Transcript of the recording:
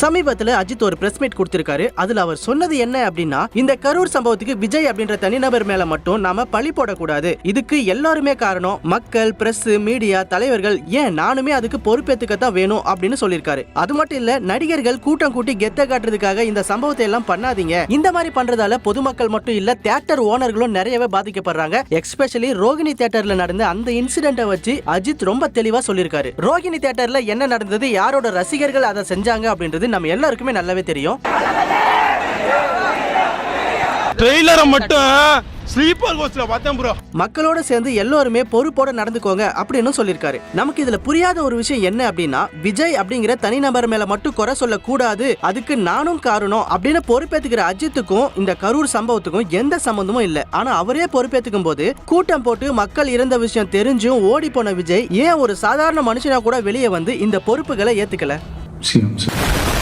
சமீபத்துல அஜித் ஒரு press meet கொடுத்திருக்காரு. அதுல அவர் சொன்னது என்ன அப்படின்னா இந்த கரூர் சம்பவத்துக்கு விஜய் அப்படின்ற தனிநபர் மேல மட்டும் நாம பழி போடக்கூடாது. இதுக்கு எல்லாருமே காரணம் மக்கள் பிரஸ் மீடியா தலைவர்கள். ஏன் நானுமே அதுக்கு பொறுப்பேத்துக்கத்தான் வேணும் அப்படின்னு சொல்லியிருக்காரு. அது மட்டும் இல்ல நடிகர்கள் கூட்டம் கூட்டி கெத்த காட்டுறதுக்காக இந்த சம்பவத்தை எல்லாம் பண்ணாதீங்க. இந்த மாதிரி பண்றதால பொதுமக்கள் மட்டும் இல்ல தியேட்டர் ஓனர்களும் நிறையவே பாதிக்கப்படுறாங்க. எஸ்பெஷலி ரோகிணி தியேட்டர்ல நடந்த அந்த இன்சிடென்ட்டை வச்சு அஜித் ரொம்ப தெளிவா சொல்லியிருக்காரு. ரோகிணி தியேட்டர்ல என்ன நடந்தது யாரோட ரசிகர்கள் அதை செஞ்சாங்க அப்படின்றது நம்ம எல்லாருக்குமே நல்லாவே தெரியும். ட்ரெய்லரை மட்டும் ஸ்லீப்பர் கோச்ல பார்த்தேன் ப்ரோ மக்களோட சேர்ந்து எல்லாருமே பொறுப்போட நடந்துக்கோங்க அப்படின்னு சொல்லியிருக்காரு. நமக்கு இதுல புரியாத ஒரு விஷயம் என்ன அப்படின்னா விஜய் அப்படிங்கிற தனிநபர் மேல மட்டும் குறை சொல்லக்கூடாது. அதுக்கு நானும் காரணம் அப்படின்னு பொறுப்பேத்துக்கிற அஜித்துக்கும் இந்த கரூர் சம்பவத்துக்கும் எந்த சம்பந்தமும் இல்ல. ஆனா அவரே பொறுப்பேத்துக்கும் போது கூட்டம் போட்டு மக்கள் இறந்த விஷயம் தெரிஞ்சும் ஓடி போன விஜய் ஏன் ஒரு சாதாரண மனுஷனா கூட வெளியே வந்து இந்த பொறுப்புகளை ஏத்துக்கல? CM sir